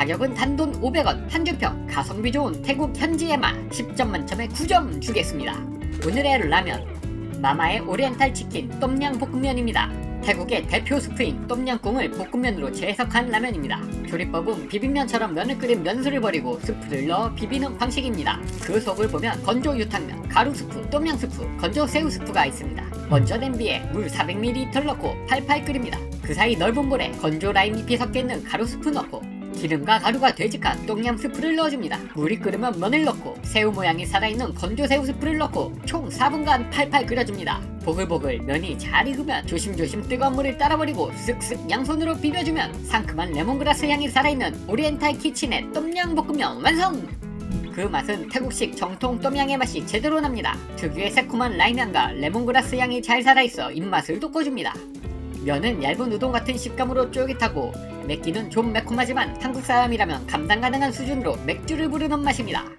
가격은 단돈 500원 한 주평 가성비 좋은 태국 현지의 맛 10점 만점에 9점 주겠습니다. 오늘의 라면 마마의 오리엔탈 치킨 똠양 볶음면입니다. 태국의 대표 스프인 똠양꿍을 볶음면으로 재해석한 라면입니다. 조리법은 비빔면처럼 면을 끓인 면수를 버리고 스프를 넣어 비비는 방식입니다. 그 속을 보면 건조 유탕면, 가루 스프, 똠양 스프, 건조 새우 스프가 있습니다. 먼저 냄비에 물 400ml 넣고 팔팔 끓입니다. 그 사이 넓은 볼에 건조 라임 잎이 섞여 있는 가루 스프 넣고 기름과 가루가 되직한 똥얌 스프를 넣어줍니다. 물이 끓으면 면을 넣고 새우 모양이 살아있는 건조 새우 스프를 넣고 총 4분간 팔팔 끓여줍니다. 보글보글 면이 잘 익으면 조심조심 뜨거운 물을 따라버리고 쓱쓱 양손으로 비벼주면 상큼한 레몬그라스 향이 살아있는 오리엔탈 키친의 똠양 볶음면 완성! 그 맛은 태국식 정통 똠양의 맛이 제대로 납니다. 특유의 새콤한 라임향과 레몬그라스 향이 잘 살아있어 입맛을 돋궈줍니다. 면은 얇은 우동 같은 식감으로 쫄깃하고 맵기는 좀 매콤하지만 한국 사람이라면 감당 가능한 수준으로 맥주를 부르는 맛입니다.